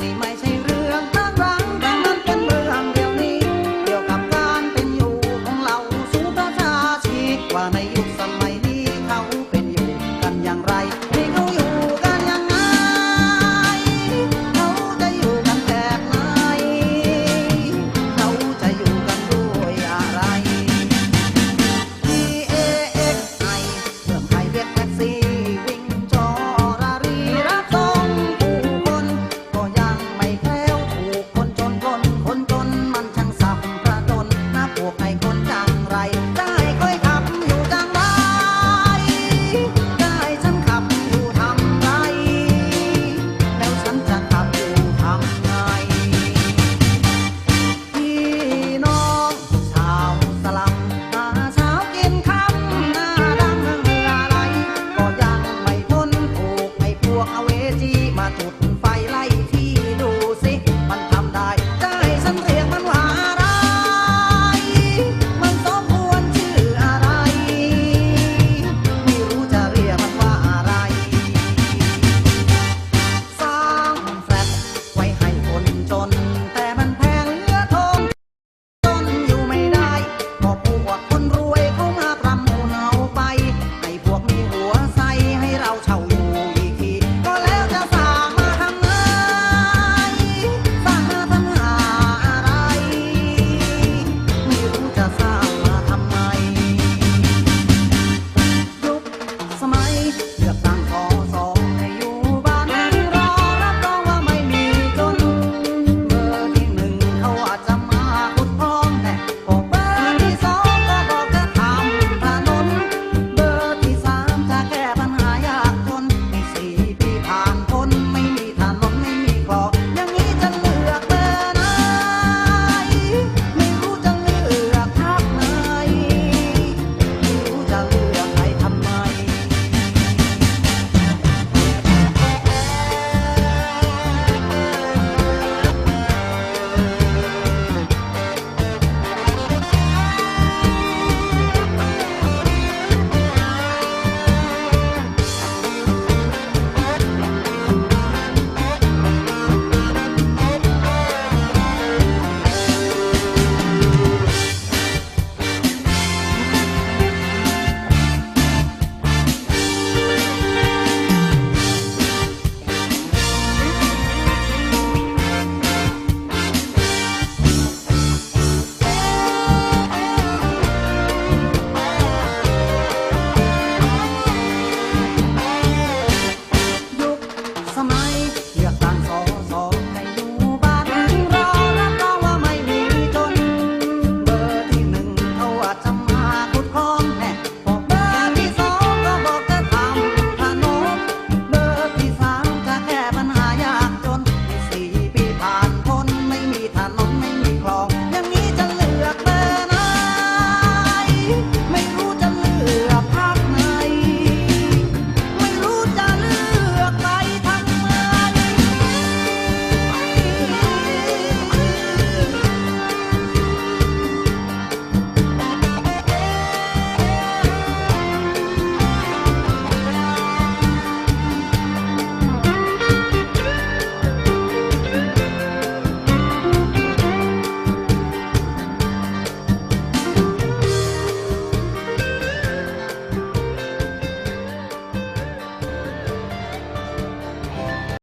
นี่ไม่ใช่เรื่องรักรังแต่นเป็นเรื่องเดียวนี้ เกี่ยวกับการเป็นอยู่ของเราสู่ประชาชีว่าในยุคสม